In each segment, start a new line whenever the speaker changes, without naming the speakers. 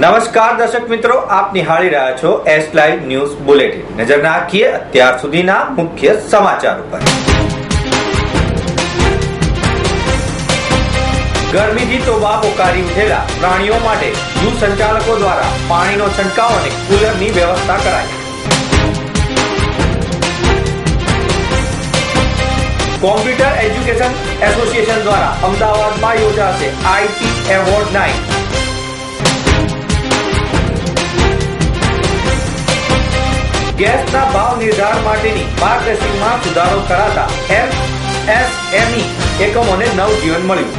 નમસ્કાર દર્શક મિત્રો, આપ નિહાળી રહ્યા છો એસ લાઈવ ન્યૂઝ બુલેટિન નજર નાખીએ અત્યાર સુધીના મુખ્ય સમાચાર ઉપર. ગરમીથી તોબા પોકારી ઉઠેલા પ્રાણીઓ માટે જૂ સંચાલકો દ્વારા પાણીનો છંટકાવ અને કુલરની વ્યવસ્થા કરાઈ. કોમ્પ્યુટર એજ્યુકેશન એસોસિએશન દ્વારા અમદાવાદમાં યોજાશે આઈટી એવોર્ડ નાઇટ. ગેસના ભાવ નિર્ધારણ માટેની માર્ગદર્શિકામાં સુધારો કરાતા એમએસએમઈ એકમોને નવજીવન મળ્યું.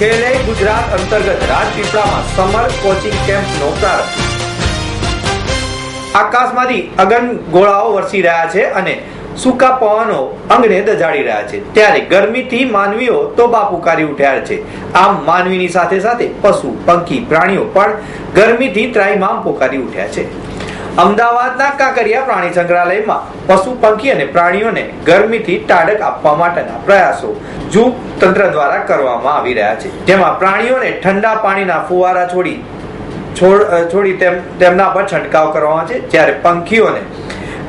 ખેલે ગુજરાત અંતર્ગત રાજપીપળામાં સમર કોચિંગ કેમ્પનો પ્રારંભ. આકાશમાંથી અગન ગોળાઓ વરસી રહ્યા છે અને સૂકા પવનો અંગને દજાડી રહ્યા છે. ત્યારે ગરમીથી માનવીઓ તો પુકારી ઉઠ્યા છે. આમ માનવીની સાથે સાથે પશુ, પંખી, પ્રાણીઓ પણ ગરમીથી ત્રાહિમામ પોકારી ઉઠ્યા છે. અમદાવાદના કાંકરિયા પ્રાણી સંગ્રહાલયમાં પશુ, પંખી અને પ્રાણીઓને ગરમીથી ટાઢક આપવા માટેના પ્રયાસો જૂ તંત્ર દ્વારા કરવામાં આવી રહ્યા છે. જેમાં પ્રાણીઓને ઠંડા પાણીના ફુવારા છોડી, છોડ છોડી તેમ, તેમના પર છંટકાવ કરવામાં છે. જ્યારે પંખીઓને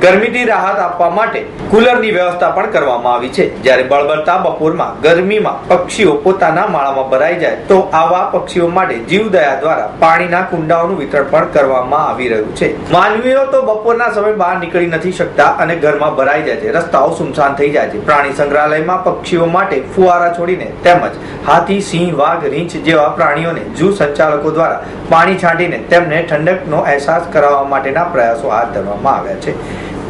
ગરમીથી રાહત આપવા માટે કુલરની વ્યવસ્થા પણ કરવામાં આવી છે. જ્યારે બળબડતા બપોરમાં ગરમીમાં પક્ષીઓ પોતાના માળામાં ભરાઈ જાય, તો આવા પક્ષીઓ માટે જીવદયા દ્વારા પાણીના કુંડાઓનું વિતરણ પણ કરવામાં આવી રહ્યું છે. માનવીઓ તો બપોરના સમય બહાર નીકળી નથી શકતા અને ઘરમાં ભરાઈ જાય છે. રસ્તાઓ સુમસાન થઈ જાય છે. પ્રાણી સંગ્રહાલયમાં પક્ષીઓ માટે ફુવારા છોડીને તેમજ હાથી, સિંહ, વાઘ, રીંછ જેવા પ્રાણીઓને જૂ સંચાલકો દ્વારા પાણી છાંટીને તેમને ઠંડકનો અહેસાસ કરાવવા માટેના પ્રયાસો હાથ ધરવામાં આવ્યા છે.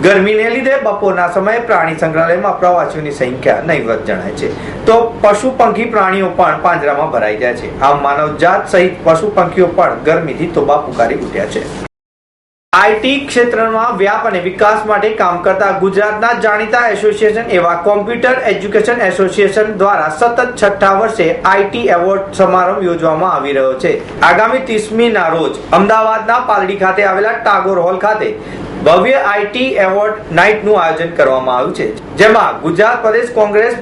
ગરમીને લીધે બપોરના સમયે પ્રાણી સંગ્રહાલયમાં પ્રવાસીઓની સંખ્યા નહીવત જણાય છે. તો પશુ પંખી પ્રાણીઓ પણ પાંજરામાં ભરાઈ ગયા છે. આમ માનવજાત સહિત પશુ પંખીઓ પણ ગરમીથી તોબા પુકારી ઉઠ્યા છે. આઈટી ક્ષેત્રમાં વ્યાપ અને વિકાસ માટે કામ કરતા ગુજરાતના જાણીતા એસોસિએશન એવા કોમ્પ્યુટર એજ્યુકેશન એસોસિએશન દ્વારા સતત છઠ્ઠા વર્ષે આઈટી એવોર્ડ સમારંભ યોજવામાં આવી રહ્યો છે. આગામી ત્રીસમી ના રોજ અમદાવાદના પાલડી ખાતે આવેલા ટાગોર હોલ ખાતે ભવ્ય આઈટી એવોર્ડ નાઇટનું આયોજન કરવામાં આવ્યું છે. જેમાં ગુજરાત પ્રદેશ કોંગ્રેસ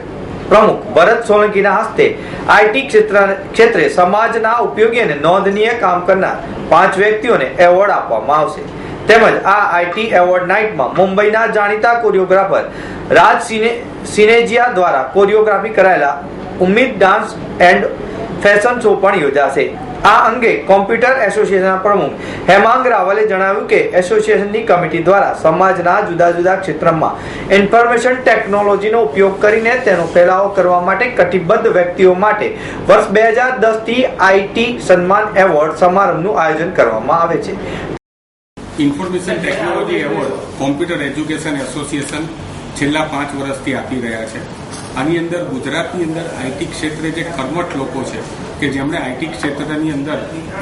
પ્રમુખ ભરત સોલંકીના હસ્તે આઈટી ક્ષેત્ર ક્ષેત્રે સમાજના ઉપયોગી અને નોંધનીય કામ કરનાર પાંચ વ્યક્તિઓને એવોર્ડ આપવામાં આવશે. તેમજ આ આઈટી એવોર્ડ નાઇટમાં મુંબઈના જાણીતા કોરિયોગ્રાફર રાજ સિને સિનેજિયા દ્વારા કોરિયોગ્રાફી કરાયેલા Ummeed dance and fashion show પણ યોજાશે. આ અંગે કોમ્પ્યુટર એસોસિએશનના પ્રમુખ હેમાંગ રાવલે જણાવ્યું કે એસોસિએશનની કમિટી દ્વારા સમાજના જુદા જુદા ક્ષેત્રમાં ઇન્ફોર્મેશન ટેકનોલોજીનો ઉપયોગ કરીને તેનો ફેલાવો કરવા માટે કટિબદ્ધ વ્યક્તિઓ માટે વર્ષ બે હજાર દસથી આઈટી સન્માન એવોર્ડ સમારંભનું આયોજન કરવામાં આવે છે.
Information technology award computer education association છેલ્લા પાંચ વર્ષથી આપી રહ્યા છે. આની અંદર ગુજરાતની અંદર આઈટી ક્ષેત્રે જે કર્મઠ લોકો છે, કે જેમણે આઈટી ક્ષેત્રની અંદર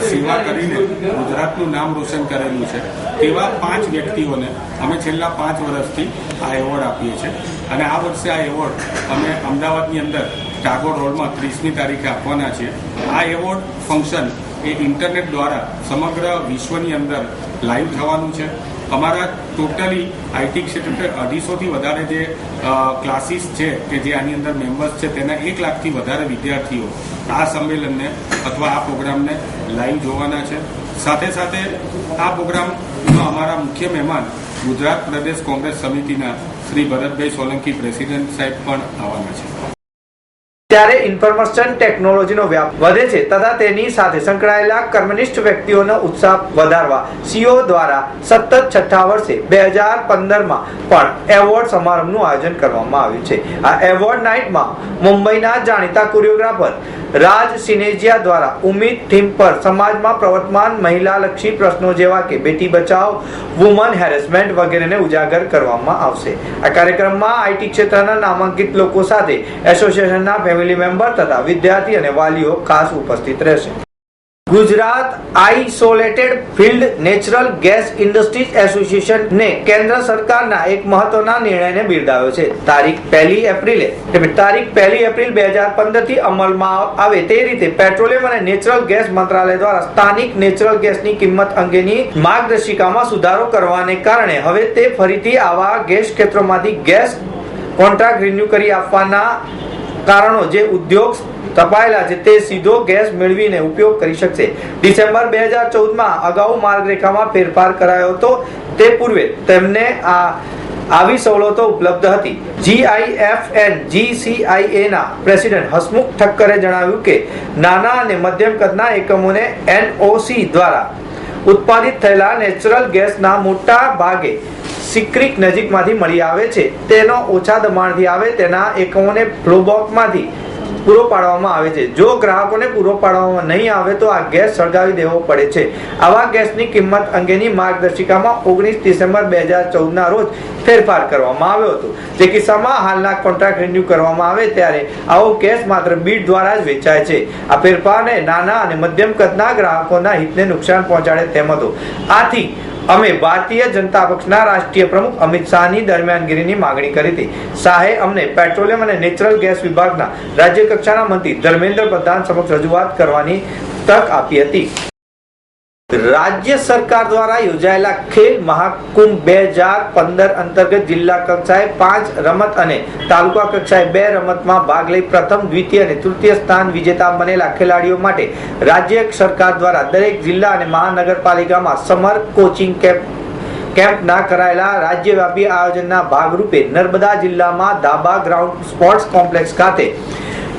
સેવા કરીને ગુજરાતનું નામ રોશન કરેલું છે, તેવા પાંચ વ્યક્તિઓને અમે છેલ્લા પાંચ વર્ષથી આ એવોર્ડ આપીએ છીએ. અને આ વર્ષે આ એવોર્ડ અમે અમદાવાદની અંદર ટાગોર હોલમાં ત્રીસમી તારીખે આપવાના છીએ. આ એવોર્ડ ફંક્શન એ ઇન્ટરનેટ દ્વારા સમગ્ર વિશ્વની અંદર લાઈવ થવાનું છે. અમારા ટોટલી આઈટી ક્ષેત્રે અઢીસોથી વધારે જે ક્લાસીસ છે કે જે આની અંદર મેમ્બર્સ છે, તેના એક લાખથી વધારે વિદ્યાર્થીઓ આ સંમેલનને અથવા આ પ્રોગ્રામને લાઈવ જોવાના છે. સાથે સાથે આ પ્રોગ્રામમાં અમારા મુખ્ય મહેમાન ગુજરાત પ્રદેશ કોંગ્રેસ સમિતિના શ્રી ભરતભાઈ સોલંકી, પ્રેસિડેન્ટ સાહેબ પણ આવવાના છે.
ત્યારે ઇન્ફોર્મેશન ટેકનોલોજીનો વ્યાપ વધે છે તથા તેની સાથે સંકળાયેલા કર્મનિષ્ઠ વ્યક્તિઓનો ઉત્સાહ વધારવા સીઓ દ્વારા સતત છઠ્ઠા વર્ષે બે હજાર પંદરમાં પણ એવોર્ડ સમારંભનું આયોજન કરવામાં આવ્યું છે. આ એવોર્ડ નાઇટમાં મુંબઈના જાણીતા કોરિયોગ્રાફર રાજ સિનેજિયા દ્વારા ઉમ્મીદ થીમ પર સમાજમાં પ્રવર્તમાન મહિલાલક્ષી પ્રશ્નો જેવા કે બેટી બચાવ વુમન હેરેસમેન્ટ વગેરેને ઉજાગર કરવામાં આવશે. આ કાર્યક્રમમાં આઈટી ક્ષેત્રના નામાંકિત લોકો સાથે એસોસિએશનના ફેમિલી મેમ્બર તથા વિદ્યાર્થી અને વાલીઓ ખાસ ઉપસ્થિત રહેશે. Gujarat isolated field natural gas industries association ને કેન્દ્ર સરકારના એક મહત્વના નિર્ણયને બિરદાવ્યો છે. તારીખ પહેલી એપ્રિલે તારીખ પહેલી એપ્રિલ બે હજાર પંદરથી અમલમાં આવે તે રીતે પેટ્રોલિયમ અને નેચરલ ગેસ મંત્રાલય દ્વારા સ્થાનિક નેચરલ ગેસની કિંમત અંગેની માર્ગદર્શિકામાં સુધારો કરવાને કારણે હવે તે ફરીથી આવા ગેસ ક્ષેત્રોમાંથી ગેસ કોન્ટ્રાક્ટ રિન્યુ કરી આપવાના કારણો જે ઉદ્યોગ તપાયેલા છે તે સીધો ગેસ મેળવીને ઉપયોગ કરી શકશે. ડિસેમ્બર બે હજાર ચૌદમાં અગાઉ માર્ગરેખામાં ફેરફાર કરાયો હતો. તે પૂર્વે તેમને આ આવી સવલતો ઉપલબ્ધ હતી. જીઆઈએફએન જીસીઆઈએના પ્રેસિડેન્ટ હસમુખ ઠક્કરે જણાવ્યું કે, નાના અને મધ્યમ કદના એકમોને એનઓસી દ્વારા ઉત્પાદિત થયેલા નેચરલ ગેસના મોટા ભાગે સિક્રિક નજીકમાંથી મળી આવે છે. તેનો ઓછા દબાણથી આવે, તેના એકમોને ફ્લોબોકમાંથી પૂરો પાડવામાં આવે છે. જો ગ્રાહકોને પૂરો પાડવામાં નહીં આવે તો આ ગેસ સળગાવી દેવો પડે છે. આવા ગેસની કિંમત અંગેની માર્ગદર્શિકામાં ઓગણીસ ડિસેમ્બર બે હજાર ચૌદના રોજ ફેરફાર કરવામાં આવ્યો હતો. જે કિસ્સામાં હાલના કોન્ટ્રાક્ટ રિન્યુ કરવામાં આવે ત્યારે આવો ગેસ માત્ર બીડ દ્વારા જ વેચાય છે. આ ફેરફારને નાના અને મધ્યમ કદના ગ્રાહકોના હિતને નુકસાન પહોંચાડે તેમ હતું. આથી અમે ભારતીય જનતા પક્ષના રાષ્ટ્રીય પ્રમુખ અમિત શાહની દરમિયાનગીરીની માગણી કરી હતી. શાહે અમને પેટ્રોલિયમ અને નેચરલ ગેસ વિભાગના રાજ્ય કક્ષાના મંત્રી ધર્મેન્દ્ર પ્રધાન સમક્ષ રજૂઆત કરવાની તક આપી હતી. રાજ્ય સરકાર દ્વારા યોજાયેલા ખેલ મહાકુંભ બે હજાર પંદર અંતર્ગત જિલ્લા કક્ષાએ પાંચ રમત અને તાલુકા કક્ષાએ બે રમતમાં ભાગ લઈ પ્રથમ, દ્વિતીય અને તૃતીય સ્થાન વિજેતા બનેલા ખેલાડીઓ માટે રાજ્ય સરકાર દ્વારા દરેક જિલ્લા અને મહાનગરપાલિકામાં સમર કોચિંગ કેમ્પ કેમ્પના કરાયેલા રાજ્યવ્યાપી આયોજનના ભાગરૂપે નર્મદા જિલ્લામાં ધાબા ગ્રાઉન્ડ સ્પોર્ટ્સ કોમ્પ્લેક્સ ખાતે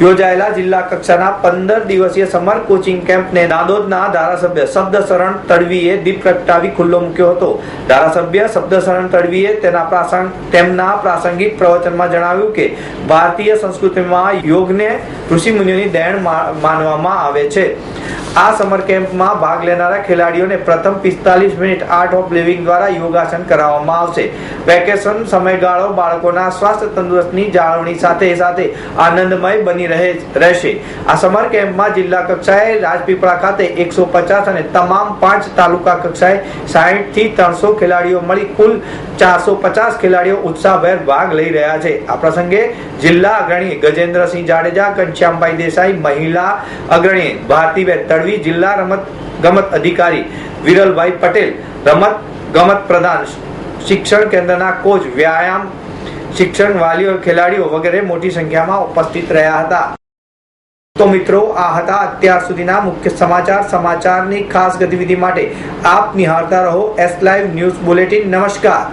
યોજાયેલા જિલ્લા કક્ષાના પંદર દિવસીય સમર કોચિંગ કેમ્પને નાદોદના ધારાસભ્ય શબ્દશરણ તડવીએ દીપ પ્રગટાવી ખુલ્લો મૂક્યો હતો. ધારાસભ્ય શબ્દશરણ તડવીએ તેના પ્રાસંગ તેમના પ્રાસંગિક પ્રવચનમાં જણાવ્યું કે, ભારતીય સંસ્કૃતિમાં યોગને ઋષિમુનિઓની દેણ મા- માનવામાં આવે છે. આ સમર કેમ્પમાં ભાગ લેનારા ખેલાડીઓને પ્રથમ પિસ્તાલીસ મિનિટ આર્ટ ઓફ લિવિંગ દ્વારા યોગાસન કરાવવામાં આવશે. વેકેશન સમયગાળો બાળકોના સ્વાસ્થ્ય તંદુરસ્તની જાળવણી સાથે સાથે આનંદમય બની રહે રહેશે. આ સમર કેમ્પમાં જિલ્લા કક્ષાએ રાજપીપળા ખાતે એકસો પચાસ અને તમામ પાંચ તાલુકા કક્ષાએ સાહીઠથી ત્રણસો ખેલાડીઓ મળી કુલ ચારસો પચાસ ખેલાડીઓ ઉત્સાહભેર ભાગ લઈ રહ્યા છે. આ પ્રસંગે જિલ્લા અગ્રણી ગજેન્દ્રસિંહ જાડેજા, ઘનશ્યામભાઈ દેસાઈ, મહિલા અગ્રણી ભારતીબેન તડવી જિલ્લા રમત ગમત અધિકારી વિરલભાઈ પટેલ, રમત ગમત પ્રધાન, શિક્ષણ કેન્દ્રના કોચ, વ્યાયામ શિક્ષણ વાલીઓ, ખેલાડીઓ વગેરે મોટી સંખ્યામાં ઉપસ્થિત રહ્યા હતા. તો મિત્રો, આ હતા અત્યાર સુધીના મુખ્ય સમાચાર. સમાચારની ખાસ ગતિવિધિ માટે આપ નિહાળતા રહો. એસ લાઈવ ન્યૂઝ બુલેટિન નમસ્કાર.